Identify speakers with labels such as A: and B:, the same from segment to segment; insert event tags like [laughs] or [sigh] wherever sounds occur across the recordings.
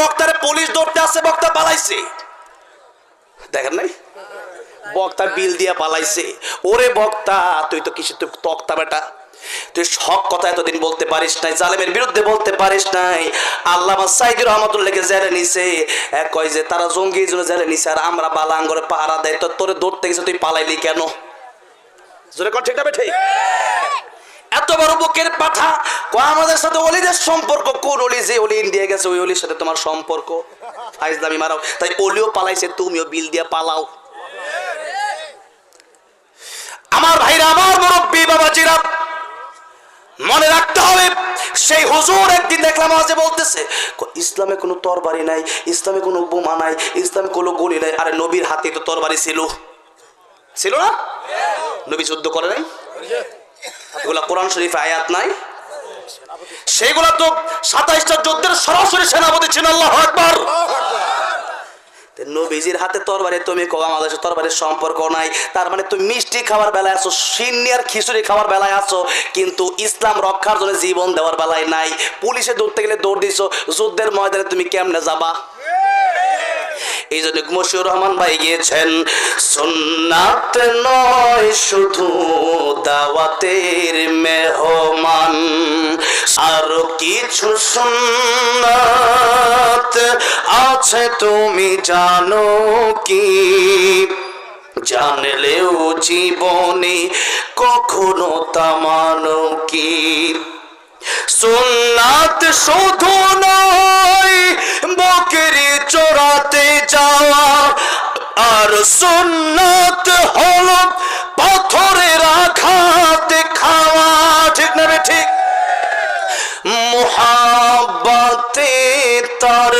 A: বক্তারে police ধরতে আসছে, বক্তা পালাইছে। দেখেন নাই? বক্তা বিল দিয়া পালাইছে। ওরে বক্তা, তুই তো কিছু তুই তক্তা বেটা? তুই হক কথা এতদিন বলতে পারিস নাই, জালেমের বিরুদ্ধে বলতে পারিস নাই। আল্লাহ সাইদুর রহমতুল্লাহকে জেলে নিছে। এক কয় যে, তারা জঙ্গি জন্য জেলে নিছে, আর আমরা বালাঙ্গরে পাহারা দেয়। তো তোরে দৌড়তে গেছে, তুই পালাইলি কেন? জোরে কর, ঠিক না বেঠে? এত বড় বুকের পাঠা। কো আমাদের সাথে অলিদের সম্পর্ক? কোন অলি? যে অলি ইন্ডিয়া গেছে, ওই অলির সাথে তোমার সম্পর্ক? ফাইজলামি মারাও। তাই অলিও পালাইছে, তুমিও বিল দিয়ে পালাও। আমার ভাইরা, আমার মুরব্বী, বাবাজিরা, মনে রাখতে হবে, সেই হুজুর একদিন দেখলাম আজে বলতেছে ইসলামে কোনো তরবারি নাই, ইসলামে কোনো বোমা নাই, ইসলামে কোনো গুলি নাই। আরে নবীর হাতে তো তরবারি ছিল। ছিল না? নবী যুদ্ধ করে নাই? এগুলা কোরআন শরীফে আয়াত নাই? সেগুলা তো সাতাইশটা যুদ্ধের সরাসরি সেনাপতি ছিল আল্লাহ আকবার। তে নবীজির হাতে তরবারি, তুমি কো আমাদের সাথে তরবারির সম্পর্ক নাই। তার মানে তুমি মিষ্টি খাওয়ার বেলায় আছো সিন্নিয়ার খিচুড়ি খাওয়ার বেলায় আছো, কিন্তু ইসলাম রক্ষার জন্য জীবন দেওয়ার বেলায় নাই। পুলিশে দৌড়তে গেলে দৌড় দিছো, যুদ্ধের ময়দানে তুমি কেমনে যাবা? এই জন্য মশিউর রহমান ভাই গিয়েছেন, সুন্নাত নয়, শুধু দাওয়াতের মেহমান। আরও কিছু সুন্নাত আছে, তুমি জানো কি? জানলেও জীবনে কখনো তামানো কি? সুন্নাত শুধু নয়, বকরি চোরাতে যাওয়া আর সুন্নাত হল পাথরের আঘাতে খাওয়া, ঠিক না ঠিক? মোহাব্বতে তার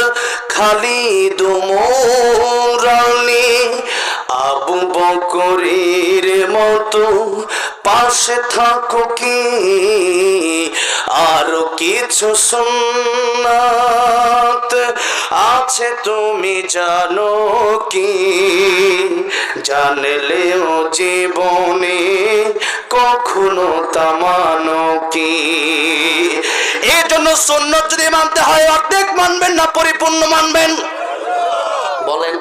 A: খালি দুমরানি আবু বকরের মতো পাশে থাকো কি? আরও কিছু সুন্নাত আছে তুমি জানো কি? জানলেও জীবনে কখনো তামানো কি? এই জন্য সুন্নত যদি মানতে হয়, অর্ধেক মানবেন না, পরিপূর্ণ মানবেন। বলেন।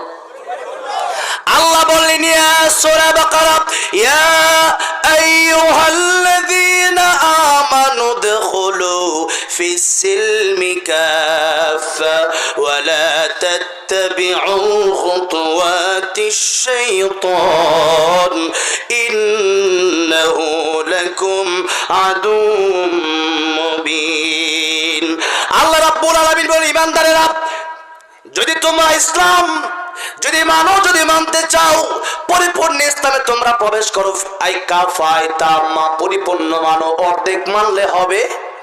A: আল্লাহ বললেন, ইয়া সূরা বাকারা, ইয়া আইয়ুহাল্লাযীনা আমানু দুখুলু ফিস সিলমি কাফা ওয়া লা তাত্তাবি'উ খুতুওয়াতিশ শাইতান ইন্নাহু লাকুম আদুম মুবিন আল্লাহ রাব্বুল আলামিন বলেন ইমানদারেরা যদি তোমরা ইসলাম যদি মানো, যদি মানতে চাও, পরিপূর্ণ ইসলামে তোমরা প্রবেশ করো। আই কাফাই তাম্মা, পরিপূর্ণ মানো, অর্ধেক মানলে হবে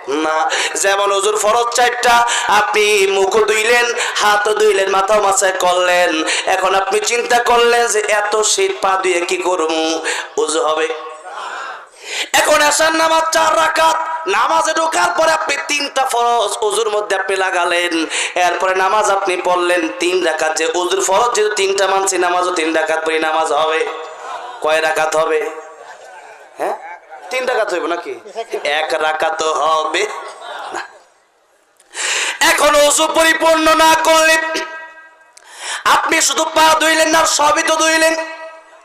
A: না। যেমন হুজুর ফরজ চারটা, আপনি মুখ ধুইলেন, হাত ধুইলেন, মাথা মাথায় করলেন। এখন আপনি চিন্তা করলেন যে এত শীত, পা ধুয়ে কি করব? উজু হবে? এখন আসার নামাজ চার রাকাত নামাজে ঢোকার পরে আপনি তিনটা ফরজ উজুর মধ্যে আপনি লাগালেন। এরপরে নামাজ আপনি পড়লেন তিন রাকাত। যে উজুর ফরজ, যেহেতু তিনটা মানছি, নামাজও তিন রাকাত পরে নামাজ হবে। কয় রাকাত হবে? হ্যাঁ? তিন রাকাত হইব নাকি? এক রাকাত হবে। না। এখন উজু পরিপূর্ণ না করলে আপনি শুধু পা ধুইলেন না, সবই তো ধুইলেন।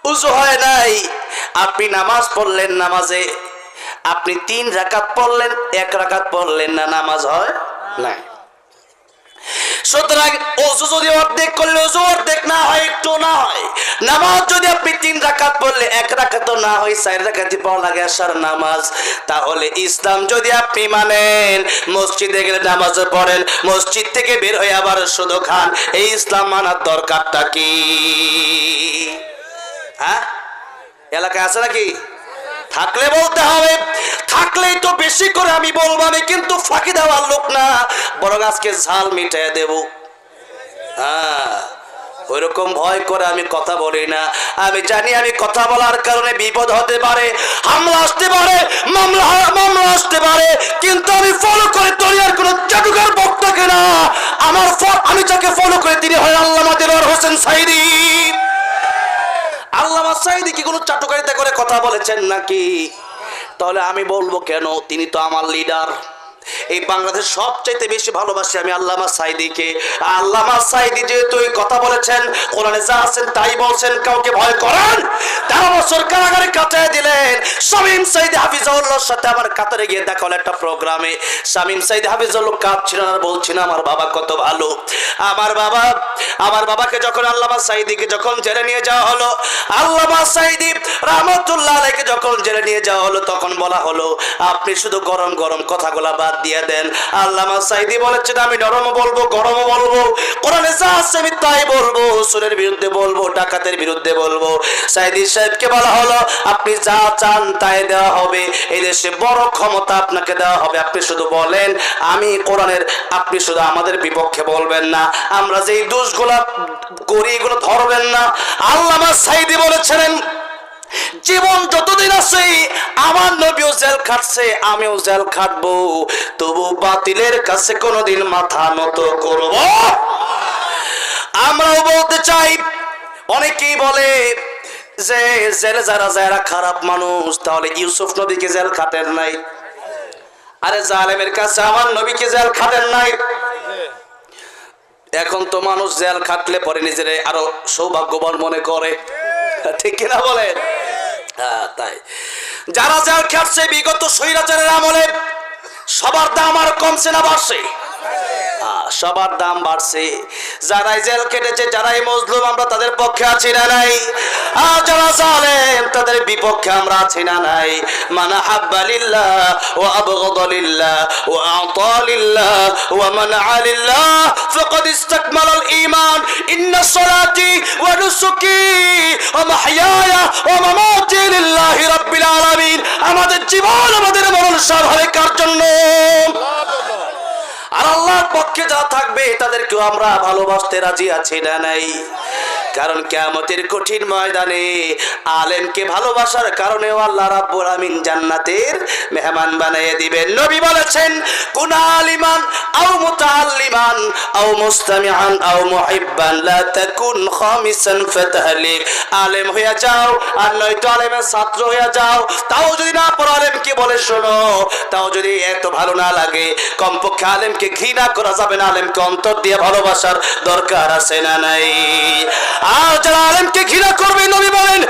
A: উজু হয় নাই। আপনি নামাজ পড়লেন নামাজে। আপনি তিন রাকাত পড়লেন, এক রাকাত পড়লেন না নামাজ হয় নাই। সুতরাং অজু যদি অর্ধেক করলে অজু অর্ধেক না হয়, একটু না হয়। নামাজ যদি আপনি তিন রাকাত পড়লে, এক রাকাত না হয়, চার রাকাতই পড়া লাগে আসার নামাজ। তাহলে ইসলাম যদি আপনি মানেন, মসজিদে গেলে নামাজ পড়েন, মসজিদ থেকে বের হয়ে আবার শুধু খান, এই ইসলাম মানার দরকারটা কি? হ্যাঁ? এলাকায় আছে নাকি? থাকলে বলতে হবে। থাকলেই তো বেশি করে আমি বলব, আমি কিন্তু ফাঁকি দেওয়ার লোক না। বরং আজকে ঝাল মিটাই দেব। হ্যাঁ ওইরকম ভয় করে আমি কথা বলি না। আমি জানি আমি কথা বলার কারণে বিপদ হতে পারে, হামলা আসতে পারে, মামলা মামলা আসতে পারে, কিন্তু আমি ফলো করে দরিয়ার কোন জাদুঘর বক্তাকে না। আমার আমি যাকে ফলো করে তিনি হয় আল্লাহ দেলোয়ার হোসেন সাইদি। আল্লামা সাইদি কি কোনো চাটুকারিতা করে কথা বলেছেন নাকি? তাহলে আমি বলব কেন? তিনি তো আমার লিডার এই বাংলাদেশ সবচাইতে বেশি ভালোবাসি আমি আল্লামা সাইদিকে। আল্লামা সাইদি যেহেতু এই কথা বলেছেন, কোরআনে যা আছেন তাই বলছেন, কাউকে ভয় করেন? তেরো বছর কারাগারে কাটায় দিলেন। শামীম সাইদি হাফিজাউল্লাহর সাথে আমার কাতারে গিয়ে দেখা হলো একটা প্রোগ্রামে। শামীম সাইদি হাফিজাউল্লাহ কাঁদছিলেন আর বলছিলেন আমার বাবা কত ভালো। আমার বাবা, আমার বাবাকে যখন আল্লামা সাইদিকে যখন জেলে নিয়ে যাওয়া হলো, আল্লামা সাইদি রহমতুল্লাহ আলাইকে যখন জেলে নিয়ে যাওয়া হলো, তখন বলা হলো, আপনি শুধু গরম গরম কথাগুলা বাদ দিয়ে দেন। আল্লামা সাইদি বলেছেন, আমি নরম বলব গরম বলব। কোরআনে যা আছে আমি তাই বলব। সুরের বিরুদ্ধে বলব, ডাকাতের বিরুদ্ধে বলব। সাইদি সাহেবকে বলা হলো, আপনি যা চান তাই দেওয়া হবে। এই দেশে বড় ক্ষমতা আপনাকে দেওয়া হবে। আপনি শুধু বলেন, আমি কোরআনের, আপনি শুধু আমাদের বিপক্ষে বলবেন না। আমরা যেই দোষগুলা করি, এগুলো ধরবেন না। আল্লামা সাইদি বলেছিলেন জীবন যতদিন আছে, আমার নবীও জেল খাটছে, আমিও জেল খাটবো। তবু বাতিলের কাছে কোনোদিন মাথা নত করব। আমরাও বলতে চাই, অনেকেই বলে যে জেলে যারা যারা খারাপ মানুষ, তাহলে ইউসুফ নবীকে জেল খাটেন নাই। আরে জালেমের কাছে আমার নবীকে জেল খাটেন নাই। এখন তো মানুষ জেল খাটলে পরে নিজের আরও সৌভাগ্যবান মনে করে। [laughs] ঠিক কিনা বলেন? হ্যাঁ তাই। যারা যার খাটছে, বিগত স্বৈরাচারের আমলে সবার দাম আর কমছে না, বাড়ছে। সবার দাম বাড়ছে। যারাই জেল কেটেছে যারাই মজলুম, আমরা তাদের পক্ষে আছি না, নাই। আর যারা তাদের বিপক্ষে আমরা আছি না নাই? মানা হাব্বালিল্লাহ ও আবগদলিল্লাহ ও আতালিল্লাহ ও মানআ লিল্লাহ ফাকাদ ইসতাকমাল আল ঈমান ইন্না সালাতি ওয়া নুসুকি ওয়া মাহইয়ায়া ওয়া মামাতি লিল্লাহি রাব্বিল আলামিন। আমাদের জীবন আমাদের মরণ সব হবে কার জন্য? আর আল্লাহর পক্ষে যা থাকবে, তাদেরকেও আমরা ভালোবাসতে রাজি আছি না নাই? কারণ কেমতের কঠিন ময়দানে আলেমকে ভালোবাসার কারণেও আল্লাহ রাব্বুল আমিন জান্নাতের মেহমান বানিয়ে দিবেন। নবী বলেছেন কোন আলিমান আও মুতাআল্লিমান আও মুস্তামিআন, আও মুহিব্বান, লা তাকুন খামিসান ফাতাহলিক। আলেম হইয়া যাও, আর নয়তো আলেমের ছাত্র হইয়া যাও, তাও যদি না পড়ো আলেমকে বলে শোনো, তাও যদি এত ভালো না লাগে, কমপক্ষে আলেমকে ঘৃণা করা যাবে না, আলেমকে অন্তর দিয়ে ভালোবাসার দরকার আছে না নাই? আর আলেমকে ঘৃণা করবে নবী বলেন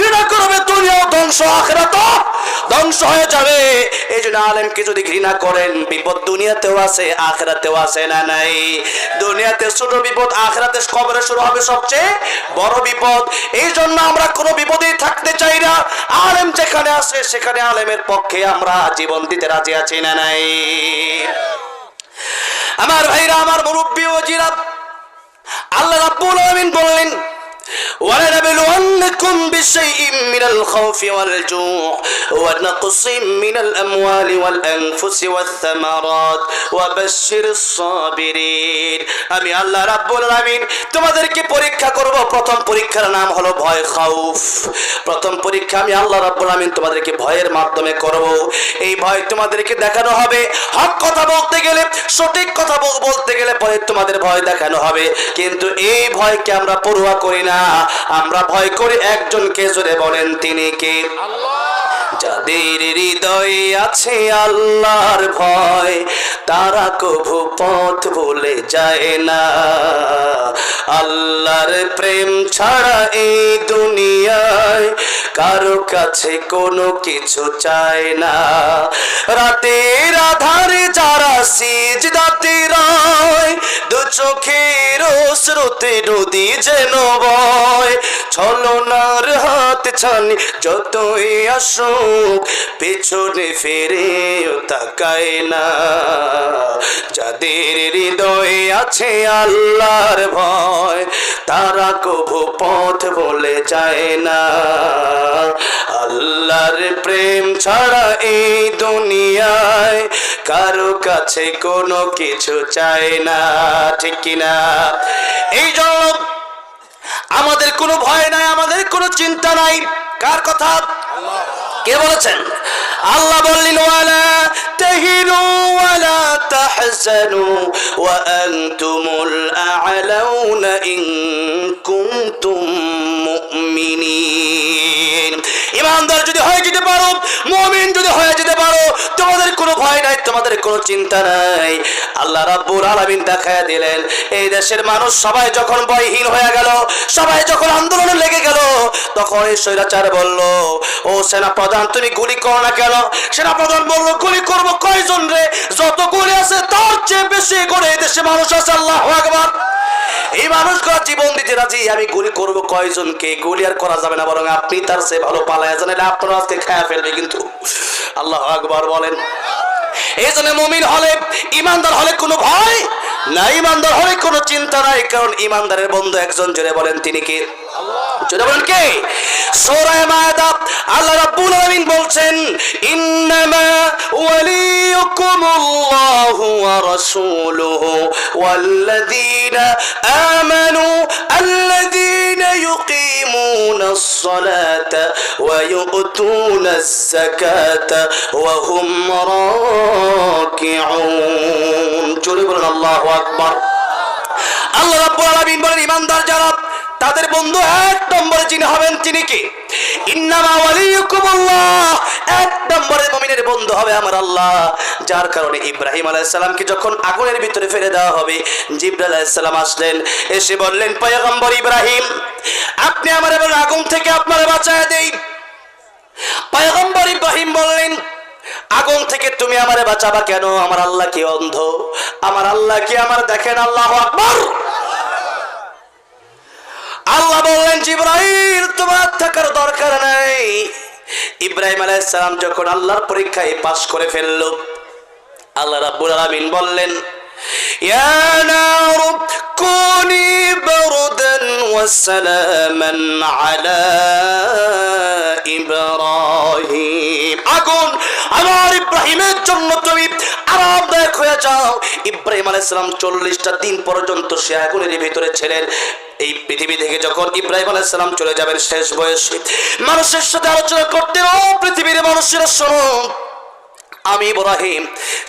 A: দুনিয়া করবে ধ্বংস ধ্বংস হয়ে যাবে। এই জন্য আলেমকে যদি ঘৃণা করেন, বিপদ দুনিয়াতেও আখেরাতেও না নাই? দুনিয়াতে বিপদ শুরু হবে সবচেয়ে বড় বিপদ। এই জন্য আমরা কোনো বিপদেই থাকতে চাই না। আলেম যেখানে আছে, সেখানে আলেমের পক্ষে আমরা জীবন দিতে রাজি আছি না নাই? আমার ভাইরা আমার মুরব্বী ও জিরাব আল্লাহ রাব্বুল আলামিন বললেন ولنبلونكم بشيء من الخوف والجوع ونقص من الأموال والأنفس والثمرات وبشر الصابرين আমি আল্লাহ রাব্বুল আলামিন তোমাদেরকে পরীক্ষা করব প্রথম পরীক্ষার নাম হলো ভয় খাউফ প্রথম পরীক্ষা আমি আল্লাহ রাব্বুল আলামিন তোমাদেরকে ভয়ের মাধ্যমে করব এই ভয় তোমাদেরকে দেখানো হবে হক কথা বলতে গেলে সঠিক কথা বল- বলতে গেলে পরে তোমাদের ভয় দেখানো হবে কিন্তু এই ভয়কে আমরা পড়ুয়া করি না আমরা ভয় করি একজনকে জোরে বলেন তিনি কে? যাদের হৃদয়ে আছে আল্লাহর ভয়, তারা কভু পথ ভুলে যায় না। আল্লাহর প্রেম ছাড়া এই দুনিয়ায় কারও কাছে কোনো কিছু চায় না। রাতের আধারে যারা সিজদাতে রয় দু চোখের স্রোতে নদী যেন বয় ছলনার হাত ছানি, যতই আসুক, পেছনে ফিরে তাকায় না। যাদের হৃদয়ে আছে আল্লাহর ভয়, তারা কভু পথ বলে যায় না। আল্লাহর প্রেম ছাড়া এই দুনিয়ায় কারও কাছে কোনো কিছু চায় না, ঠিক কিনা? এই জন্য আমাদের কোনো ভয় নাই, আমাদের কোনো চিন্তা নাই। কার কথা? কে বলেছেন? আল্লাহ বললেন ইমানদার যদি যেতে পারো, মমিন যদি হয়ে যেতে পারো, তোমাদের কোনো ভয় নাই, তোমাদের কোনো চিন্তা নাই। আল্লাহ রাব্বুল আলামিন দেখায় দিলেন, এই দেশের মানুষ সবাই যখন ভয়হীন হয়ে গেল, সবাই যখন আন্দোলনে লেগে গেল, তখন এই স্বৈরাচার বলল, ও সেনা প্রধান তুমি গুলি করো না কেন? সেনা প্রধান বলল, গুলি করব কয়জন রে? যত গুলি আছে, তার চেয়ে বেশি করে এই দেশে মানুষ আছে, আল্লাহ আকবার। এই মানুষগুলো জীবন দিতে রাজি, আমি গুলি করব কয়জনকে? গুলি আর করা যাবে না, বরং আপনি তার সে ভালো পালায় জানেন আপনারা আজকে খায়া ফেলবে কিন্তু। আল্লাহ আকবার বলেন। এই জন্য মুমিন হলে, ইমানদার হলে কোনো ভয় না ইমানদার হলে কোনো চিন্তা নাই, কারণ ইমানদারের বন্ধু একজন জোরে বলেন, তিনি কে? জোরে বলেন কে? সূরা মায়দা, আল্লাহ রাব্বুল আলামিন বলছেন, ইন্নামা ওয়াল্লাযীনা আমানু আল্লাযীনা ইউকিমুনাস সালাতা ওয়া ইউতুনাস যাকাতা ওয়া হুম রাকিউন জোরে বলেন আল্লাহু আকবার। আল্লাহ রাব্বুল আলামিন বলেন, ইমানদার যারা তাদের বন্ধু এক নম্বরে যিনি হবেন তিনি কি? ইব্রাহিম আপনি আমার আগুন থেকে বাঁচায় দেই ইব্রাহিম আগুন থেকে তুমি আমারে বাঁচাবা কেন? আমার আল্লাহ কি অন্ধ? আমার আল্লাহ কি আমার দেখেন? আল্লাহ আকবর! আল্লাহ বললেন, জিব্রাইল, তোমার থাকার দরকার নাই। ইব্রাহিম সালাম যখন আল্লাহর পরীক্ষায় পাশ করে ফেলল, আল্লাহ রাব্বুল আলামিন বললেন, ইয়া নারু, কুনি বারদান ওয়া সালামান আলা ইব্রাহিম। আগুন আমার ইব্রাহিমের জন্য তুমি আরামদায়ক হয়ে যাও। ইব্রাহিম চল্লিশটা দিন পর্যন্ত সে আগুনের ভিতরে এই পৃথিবী থেকে যখন ইব্রাহিম চলে যাবেন শেষ বয়সে, মানুষের সাথে আলোচনা ও পৃথিবীর শোনো, আমি ইব্রাহিম,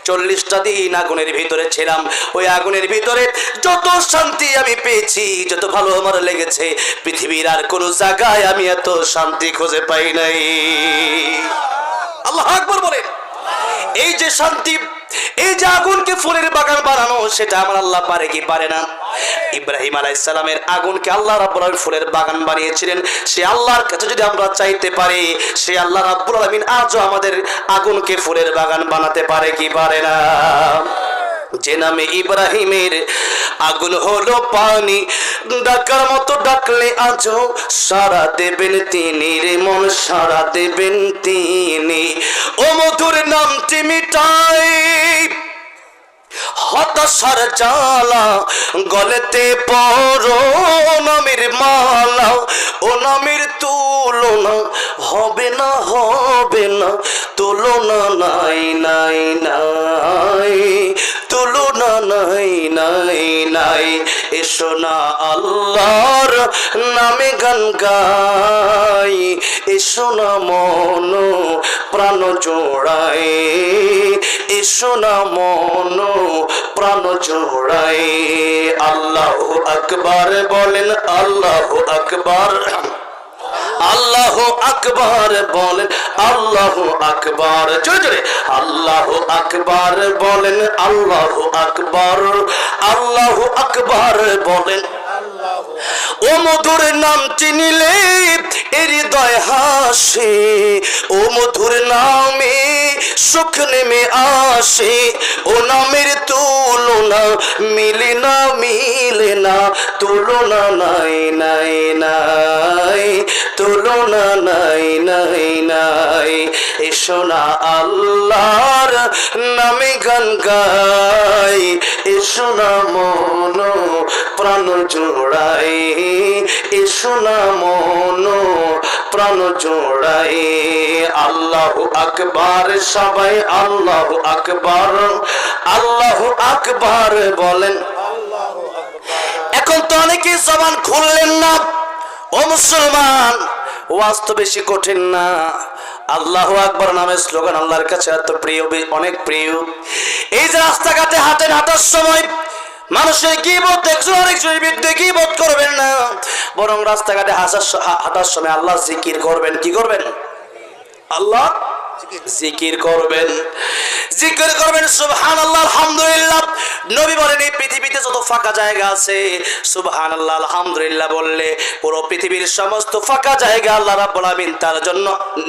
A: চল্লিশটা দিন আগুনের ভিতরে ছিলাম। ওই আগুনের ভিতরে যত শান্তি আমি পেয়েছি, যত ভালো আমার লেগেছে, পৃথিবীর আর কোনো জায়গায় আমি এত শান্তি খুঁজে পাই নাই। আল্লাহ আকবর বলেন। এই যে শান্তি এই যে আগুনকে ফুলের বাগান বানানো, সেটা আমার আল্লাহ পারে কি পারে না? ইব্রাহিম আলাইসালামের আগুনকে আল্লাহ রাব্বুল আলমিন ফুলের বাগান বানিয়েছিলেন। সে আল্লাহর কাছে যদি আমরা চাইতে পারি, সে আল্লাহ রাব্বুল আলমিন আজও আমাদের আগুনকে ফুলের বাগান বানাতে পারে কি পারে না? যে নামে ইব্রাহিমের আগুন হলো পানি। ডাকার মতো ডাকলে আজও সারা দেবেন তিনি রে, মন সারা দেবেন তিনি। ও মধুর নামটি মিটাই। হতাশার জালা গলেতে পড়ো নামের মালা। ও নামের তুলনা হবে না হবে না, তুলনা নাই নাই নাই। নাই নাই। এসো না আল্লাহর নামে গান গাই। এসো না মন প্রাণ জোড়াই। এসো না মন প্রাণ জোড়াই। আল্লাহ আকবার বলেন, আল্লাহ আকবার। আল্লাহ আকবার বলেন, আল্লাহ আকবার। জোরে আল্লাহ আকবার বলেন, আল্লাহ আকবার আল্লাহ আকবার বলেন। ও মধুর নাম চিনিলে হৃদয় হাসে, ও মধুর নামে সুখ নেমে আসে, ও নামের তুলনা, মিলে না মিলে না, তুলনা নাই নাই নাই, তুলনা নাই নাই নাই। এসো না আল্লাহর নামে গান গাই, এসো না মন প্রাণ জোড়াই, এসো না মন প্রাণ জোড়াই আল্লাহ আকবার, সবাই আল্লাহ আকবার। আল্লাহ আকবার বলেন। এখন তো অনেকে জবান খুললেন না। ও মুসলমান, ওয়াজ বেশি কঠিন না। আল্লাহ আকবর নামের স্লোগান আল্লাহর কাছে এত প্রিয়, অনেক প্রিয়। এই যে রাস্তাঘাটে হাঁটেন হাঁটার সময় মানুষের কি বোধ একজন আরেকজনের বিরুদ্ধে কি বোধ করবেন না। বরং রাস্তাঘাটে হাসার হাঁটার সময় আল্লাহ জিকির করবেন। কি করবেন? আল্লাহ জিকির করবেন। জিকির করবেন সুবহান আল্লাহ আলহামদুলিল্লাহ। নবী বলেন, এই পৃথিবীতে যত ফাঁকা জায়গা আছে সুবহান আল্লাহ আলহামদুলিল্লাহ বললে পুরো পৃথিবীর সমস্ত ফাঁকা জায়গা আল্লাহ রাব্বুল আলামিন তার জন্য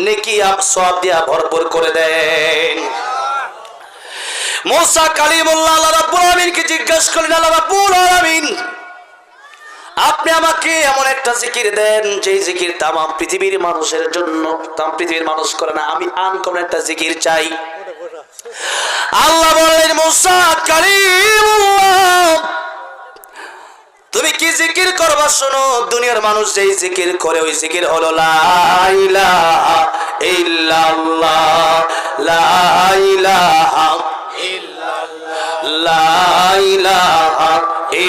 A: নেকি আপ সওয়াব দিয়া ভরপুর করে দেন। মুসা কালিমুল্লাহ আল্লাহ রাব্বুল আলামিনকে জিজ্ঞেস করলেন, আল্লাহ রাব্বুল আলামিন আপনি আমাকে এমন একটা জিকির দেন যে জিকির তাম পৃথিবীর মানুষের জন্য, তাম পৃথিবীর মানুষ করে না, আমি আনকমন একটা জিকির চাই। আল্লাহ কালিমুল্লাহ, তুমি কি জিকির করবা শোনো? দুনিয়ার মানুষ যেই জিকির করে, ওই জিকির হলো লাইলা ইলাহা ইল্লাল্লাহ, লা ইলাহা লা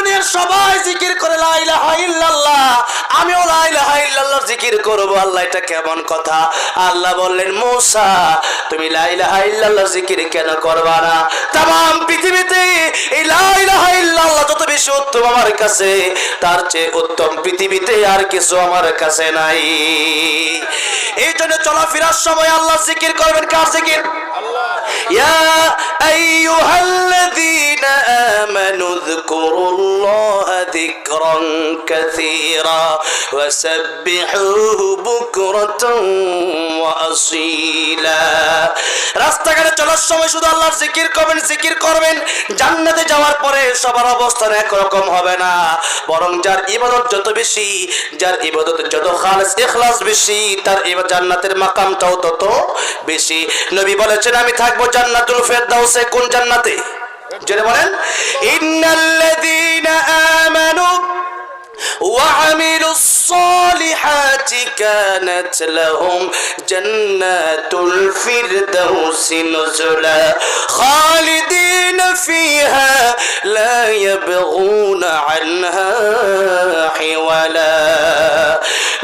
A: দুনিয়ার সবাই জিকির করে আমিও ইল্লাল্লাহ জিকির করব। আল্লাহ এটা কেমন কথা? আল্লাহ বললেন মুসা তুমি ইল্লাল্লাহ জিকির কেন করবা না? তাম পৃথিবীতে যত বেশি উত্তম আমার কাছে তার চেয়ে উত্তম পৃথিবীতে আর কিছু আমার কাছে নাই। এই জন্য চলাফেরার সময় আল্লাহ জিকির করবেন। কার জিকির? ইয়া আইয়ুহাল্লাযীনা আমানু যকুরুল্লাহ الله ذكرا كثيرا وسبحوه بكرة وأصيلا রাস্তাঘাটে চলার সময় শুধু আল্লাহর জিকির করবেন জিকির করবেন জান্নাতে যাওয়ার পরে সবার অবস্থান একরকম হবে না বরং যার ইবাদত যত বেশি যার ইবাদত যত খালেস ইখলাস বেশি তার ইবা- জান্নাতের মাকামটাও তত বেশি নবী বলেছেন আমি থাকবো জান্নাতুল ফেরদাউসে কোন জান্নাতে জেনে বলেন ইন্নাল্লাযীনা আমানু وعملوا الصالحات كانت لهم جنات الفردوس نزلا خالدين فيها لا يبغون عنها حولا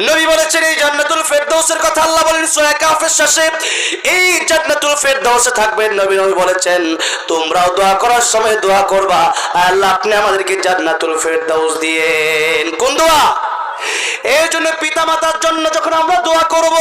A: নবী বলেছেন এই জান্নাতুল ফেরদৌসের কথা আল্লাহ বলেন সোয়া কাফের শেষে, এই জান্নাতুল ফেরদৌসে থাকবেন নবী নবী বলেছেন, তোমরাও দোয়া করার সময় দোয়া করবা। আল্লাহ আপনি আমাদেরকে জান্নাতুল ফেরদৌস দিয়েন। কোন দোয়া? এই জন্য পিতা মাতার জন্য যখন আমরা দোয়া করব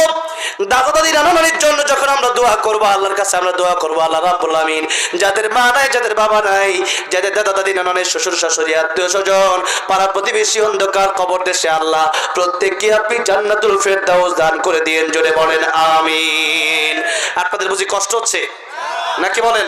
A: দাদা দাদি নানা জন্য যখন আমরা দোয়া করব, আল্লাহর কাছে আমরা দোয়া করব, আল্লাহ রাব্বুল আমিন যাদের মা নাই, যাদের বাবা নাই, যাদের দাদা দাদি নানা নানি শ্বশুর, শাশুড়ি, আত্মীয় স্বজন পাড়া প্রতিবেশী অন্ধকার কবর দেশে আল্লাহ প্রত্যেককে আপনি জান্নাতুল ফেরদাউস দান করে দিয়েন, জোরে বলেন, আমিন। আপনাদের বুঝি কষ্ট হচ্ছে? নাকি বলেন?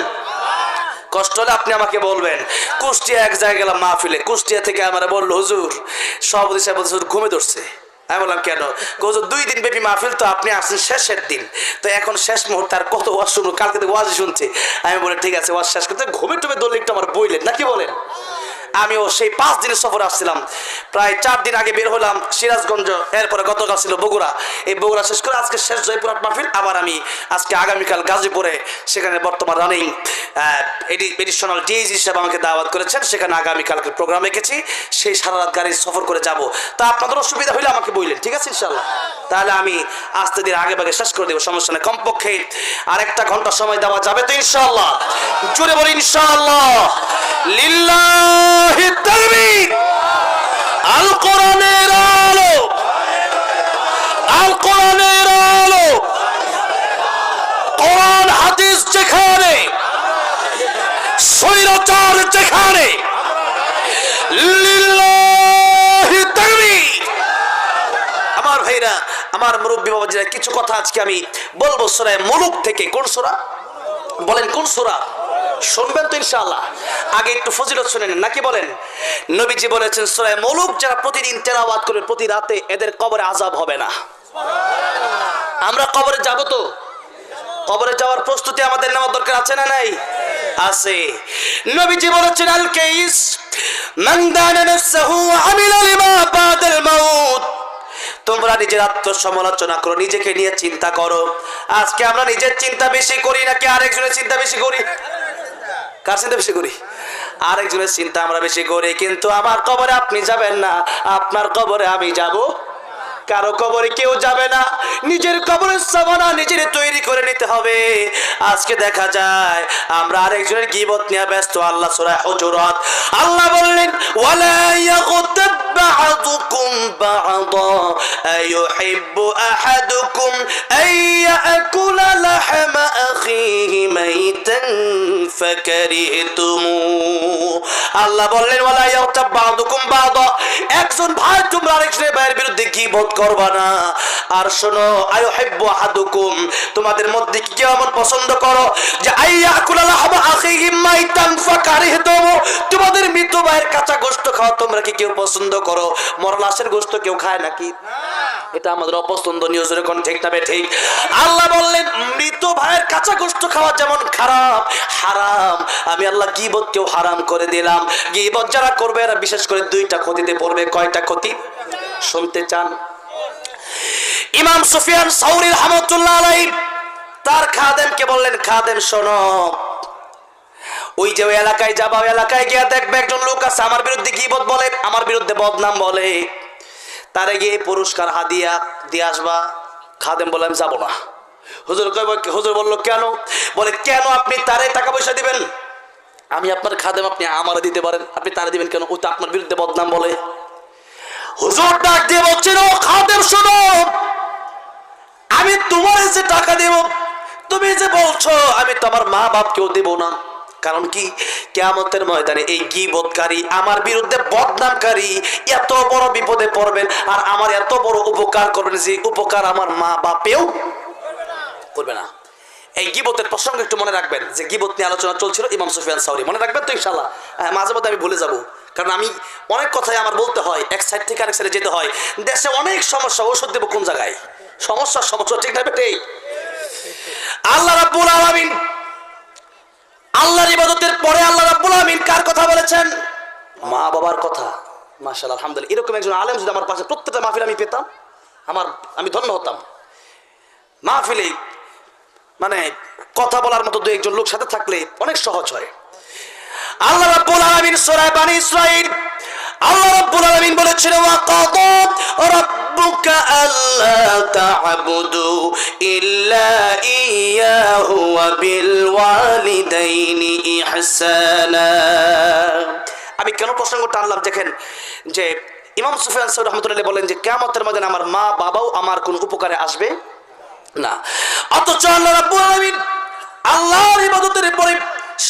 A: কষ্ট হলে আপনি আমাকে বলবেন। কুষ্টিয়া এক জায়গায় গেলাম মাহফিলে। কুষ্টিয়া থেকে আমার বলল, হুজুর, সভাপতি সাহেব হুজুর, ঘুমে ধরছে। আমি বললাম, কেন? হুজুর, দুই দিন ব্যাপী মাহফিল, তো আপনি আসছেন শেষের দিন। তো এখন শেষ মুহূর্তে আর কত ওয়াজ শুনব? কালকে থেকে ওয়াজ শুনছে। আমি বলি, ঠিক আছে, ওয়াজ শেষ করতে ঘুমে টুমে দলিকটা একটু আমার বইলেন। নাকি বলেন? আমিও সেই পাঁচ দিনের সফরে আসছিলাম। প্রায় চার দিন আগে বের হলাম সিরাজগঞ্জ, এরপরে গতকাল ছিল বগুড়া। এই বগুড়া শেষ করে আজকে শেষ জয়পুরহাট মাহফিল, আবার আমি আজকে আগামীকাল গাজীপুরে, সেখানে বর্তমান রানিং এডিশনাল ডিএজি হিসেবে আমাকে দাওয়াত করেছেন, সেখানে আগামীকালকে প্রোগ্রাম রেখেছি সেই সারা রাত গাড়ি সফর করে যাব। তা আপনাদের অসুবিধা হলে আমাকে বললেন ঠিক আছে ইনশাল্লাহ তাহলে আমি আস্তে দিন আগে ভাগে শেষ করে দেবো, সমস্যা নেই। কমপক্ষে আর একটা ঘণ্টা সময় দেওয়া যাবে তো ইনশাল্লাহ জোরে বলি ইনশাল্লাহ তাকবীর আল কোরআনের আলো। আল কোরআনের আমার ভাইরা, আমার মুরব্বী বাবাজিরা, কিছু কথা আজকে আমি বলব সূরা মুলুক থেকে। কোন সূরা? বলেন কোন সূরা? শুনবেন তো ইনশাআল্লাহ। আগে একটু ফজিলত শুনে নাকি বলেন? নবীজি বলেছেন, সূরা মুলুক যারা প্রতিদিন তেলাওয়াত করে প্রতি রাতে এদের কবরে আযাব হবে না। আমরা কবরে যাব তো? কবরে যাওয়ার প্রস্তুতি আমাদের নেওয়ার দরকার আছে না নাই? আছে। নবীজি বলেছেন, আল কাইস তোমরা নিজের আত্মসমালোচনা করো, নিজেকে নিয়ে চিন্তা করো। আজকে আমরা নিজের চিন্তা বেশি করি নাকি আরেকজনের চিন্তা বেশি করি? কার চিন্তা বেশি করি? আরেকজনের চিন্তা আমরা বেশি করি, কিন্তু আমার কবরে আপনি যাবেন না। আপনার কবরে আমি যাব। কারও কবরে কেউ যাবে না। নিজের কবরের সামনা নিজের তৈরি করে নিতে হবে। আজকে দেখা যায়, আমরা আরেকজনের গিবত নিয়ে ব্যস্ত। আল্লাহ সুরায় হজরত। আল্লাহ বললেন, ওয়ালা ইয়াগতাব বা'দুকুম বা'দা আইয়ুহিব্বু আহাদুকুম আন ইয়াকুলা লাহমা আখিহি মাইতান ফাকারিহতুমু আল্লাহ বললেন, ওয়ালা ইয়াগতাব বা'দুকুম বা'দা। একজন ভাই তোমরা আরেকজনের ভাইয়ের বিরুদ্ধে গিবত করবা না? আর শোনো আয়ো হেব্বু আহাদুকুম। তোমাদের মধ্যে কি কেউ এমন পছন্দ করো যে আইয়া কুলালা হাবা আখিহি মাইতান ফাকারিহতুম তোমাদের মৃত ভাইয়ের কাঁচা গোশত খাওয়া তোমরা কি কেউ পছন্দ করো। মরলাশের গোশত কেউ খায় নাকি? এটা আমাদের অপছন্দনীয় জোরে কোন ঠিক না ঠিক? আল্লাহ বললেন, মৃত ভাইয়ের কাঁচা গোশত খাওয়া যেমন খারাপ, হারাম। আমি আল্লাহ গিবত কেউ হারাম করে দিলাম। গিবত যারা করবে, এরা বিশেষ করে দুইটা ক্ষতিতে পড়বে। কয়টা ক্ষতি? শুনতে চান? ইমাম সুফিয়ান সাউরি রহমতুল্লাহ আলাই তার খাদেমকে বললেন, খাদেম শোনো। ওই যে এলাকায় যাবা ওই এলাকায় গিয়ে দেখবে একজন লোক আছে, আমার বিরুদ্ধে কি গিবত বলে, আমার বিরুদ্ধে বদনাম বলে। তারে গিয়ে পুরস্কার হাদিয়া দিয়ে আসবা। খাদেম বলে, আমি যাব না। হুজুর কইব হুজুর বলল, কেন? বলে, কেন আপনি তারে টাকা পয়সা দিবেন? আমি আপনার খাদেম, আপনি আমারে দিতে পারেন। আপনি তারে দিবেন কেন? ও তো আপনার বিরুদ্ধে বদনাম বলে। হুজুর ডাক দিয়ে বলছেন ও খাদেম, শোনো। আমি তোমার যে টাকা দেব, তুমি যে বলছো, আমি তোমার মা বাপকেও দেব না। কারণ কি? কেয়ামতের ময়দানে এই গিবতকারী আমার বিরুদ্ধে বদনামকারী এত বড় বিপদে পড়বেন আর আমার এত বড় উপকার করবেন যে উপকার আমার মা বাপেও করবে না। এই গিবতের প্রসঙ্গ একটু মনে রাখবেন যে গিবত নিয়ে আলোচনা চলছিল ইমাম সুফিয়ান সাউরি। মনে রাখবেন তো ইনশাল্লাহ হ্যাঁ, মাঝে মধ্যে আমি ভুলে যাব কারণ আমি অনেক কথাই আমার বলতে হয় এক সাইড থেকে আরেক সাইডে যেতে হয়। দেশে অনেক সমস্যা ওষুধ দেবো কোন জায়গায়? সমস্যার সমস্যা ঠিক না আল্লাহ রাব্বুল আলামিন আল্লাহর ইবাদতের পরে আল্লাহ রাব্বুল আলামিন কার কথা বলেছেন? মা বাবার কথা। মাশাআল্লাহ, আলহামদুলিল্লাহ। এরকম একজন আলেম যদি আমার পাশে, প্রত্যেকটা মাহফিল আমি পেতাম, আমার, আমি ধন্য হতাম। মাহফিলে মানে কথা বলার মতো দু একজন লোক সাথে থাকলে অনেক সহজ হয়। আল্লাহ রাব্বুল আলামিন সূরা বানি ইসরাঈল আল্লাহ রাব্বুল আলামিন বলেছেন ওয়া কাদা রাব্বুকা তা'বুদু ইল্লা ইয়াহু ওয়া বিল ওয়ালিদাইনি ইহসানা আমি কেন প্রসঙ্গ টানলাম? দেখেন যে ইমাম সুফিয়ান সাহেব রহমতুল্লাহ বলেন যে, কিয়ামতের মধ্যে আমার মা, বাবাও আমার কোন উপকারে আসবে না। অথচ আল্লাহ রাব্বুল আলামিন আল্লাহর ইবাদতের পরে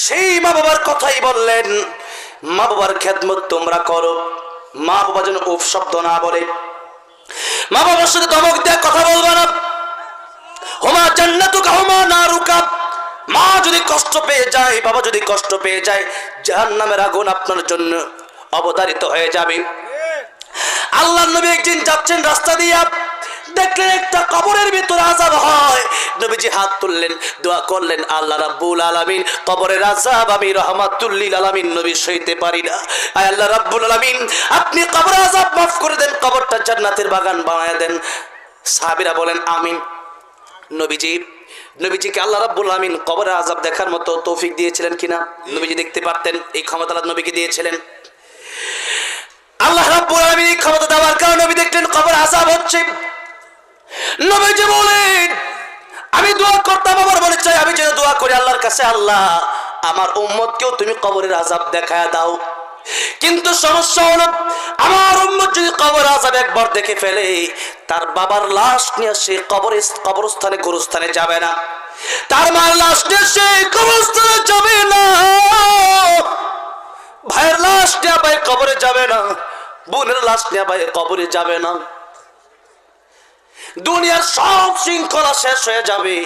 A: সেই মা বাবার কথাই বললেন, মা বাবার খেদমত তোমরা করো। মা বাবা যেন উফ শব্দ না বলে। মা বাবার সাথে ধমক দেয় কথা বলবে না। হোমা জান্নাতুকা, হোমা না নারুকা। মা যদি কষ্ট পেয়ে যায়, বাবা যদি কষ্ট পেয়ে যায়, জাহান্নামের আগুন আপনার জন্য অবতারিত হয়ে যাবে। আল্লাহ নবী একদিন যাচ্ছেন রাস্তা দিয়া। দেখলেন একটা কবরের ভিতরে আজাব হয়। নবীজি হাত তুললেন, দোয়া করলেন, আল্লাহ রাব্বুল আলামিন, কবরের আজাব আমি রহমাতুল্লিল আলামিন নবী সইতে পারি না। আয় আল্লাহ রাব্বুল আলামিন, আপনি কবরের আজাব মাফ করে দেন, কবরটা জান্নাতের বাগান বানায় দেন। সাহাবীরা বলেন, আমিন। নবীজি, নবীজিকে আল্লাহ রাব্বুল আমিন কবরের আজাব দেখার মতো তৌফিক দিয়েছিলেন কিনা? নবীজি দেখতে পারতেন, এই ক্ষমতা নবীকে দিয়েছিলেন। আল্লাহ রাব্বুল আলামিন এই ক্ষমতা দেওয়ার কারণে নবী দেখলেন কবর আজাব হচ্ছে। নবীজি বলেন, আমি দোয়া করতাম, আমার বলে চাই আমি যেন দোয়া করি আল্লাহর কাছে। আল্লাহ, আমার উম্মতকেও তুমি কবরের আজাব দেখায় দাও। কিন্তু সমস্যা হলো, আমার উম্মত যদি কবর আজাব একবার দেখে ফেলে, তার বাবার লাশ নিয়ে সে কবরে কবরস্থানে, গোরস্থানে যাবে না। তার মার লাশ নিয়ে সে কবরস্থানে যাবে না। ভাইয়ের লাশ নিয়ে ভাই কবরে যাবে না। বোনের লাশ নিয়ে ভাই কবরে যাবে না। দুনিয়ার সব শৃঙ্খলা শেষ হয়ে যাবে।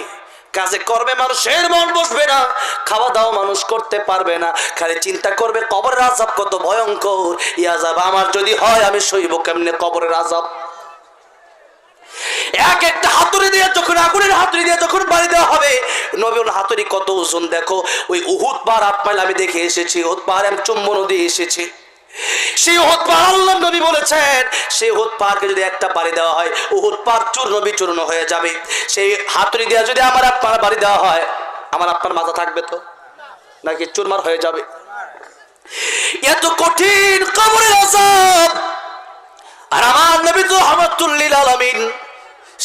A: কাজে করবে মানুষের মন বসবে না খাওয়া দাওয়া মানুষ করতে পারবে না। খালি চিন্তা করবে, কবরের আজাব কত ভয়ঙ্কর। ই আজাব আমার যদি হয় আমি সইব কেমনে কবরের আজাব এক একটা হাতুড়ি দিয়ে যখন, আগুনের হাতুড়ি দিয়ে যখন বাড়ি দেওয়া হবে নবীন হাতুড়ি কত ওজন দেখো। ওই উহুদ পার আটমাইল আমি দেখে এসেছি, উহুদ পাহাড় আমি চুম্ব নদী এসেছি। সেই উহুদ পাহাড় আল্লাহ নবী বলেছেন, সেই উহুদ পাহাড়কে যদি একটা বাড়ি দেওয়া হয়, উহুদ পাহাড় চূর্ণ বিচূর্ণ হয়ে যাবে। সেই হাতুড়ি দিয়ে যদি আমার আপনার বাড়ি দেওয়া হয়, আমার আপনার মাথা থাকবে তো? নাকি চুরমার হয়ে যাবে? এত কঠিন কবরের আজাব আর আমার নবী তো রহমাতুল্লিল আলামিন,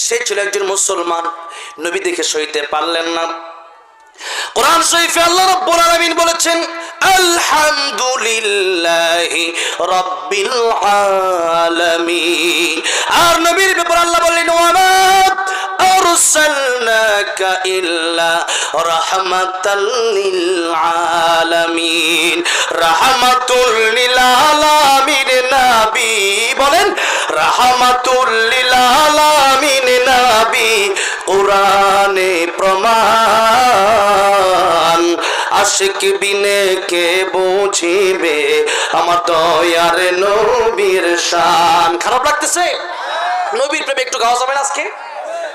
A: সে ছিল একজন মুসলমান। নবী দেখে সইতে পারলেন না। কোরআন শরীফে আল্লাহ রাব্বুল আলামিন বলেছেন, আলহামদুলিল্লাহি রাব্বিল আলামিন। আর নবীর ব্যাপার আল্লাহ বললেন, ওয়ামা আরসালনাকা ইল্লা রাহমাতাল লিল আলামিন। রাহমাতুল লিল আলামিন, নবী বলেন রাহমাতুল লিল আলামিন নবী, কোরআনে প্রমাণ। আশিক বিনে কে বুঝিবে আমার দয়ার নবীর শান। খারাপ লাগতেছে? নবীর প্রেম একটু গাওয়া যাবে না আজকে?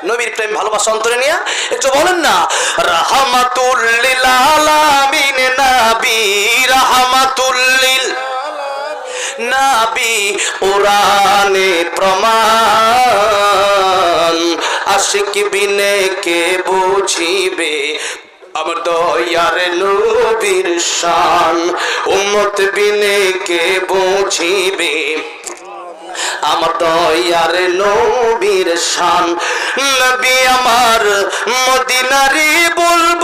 A: নবীর প্রেম ভালোবাসা অন্তরে নিয়ে। একটু বলেন না। রাহমাতুল্লিল আলামিন নবী রাহমাতুল্লিল নাবি কোরআনে প্রমাণ। আশিক বিনে কে বুঝিবে? আমার দয়ার নবীর শান। উম্মত বিনে কে বুঝিবে? আমার দয়ার নবীর শান। নবী আমার মদিনারি বলব।